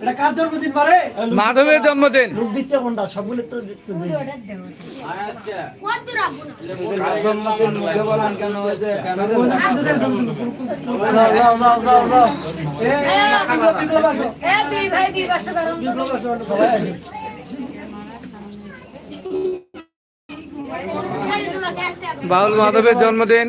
এটা কার জন্মদিন মাধবের জন্মদিন। লোক দিচ্ছে কোনটা? সবগুলো তো ওই বাউল মাধবের জন্মদিন।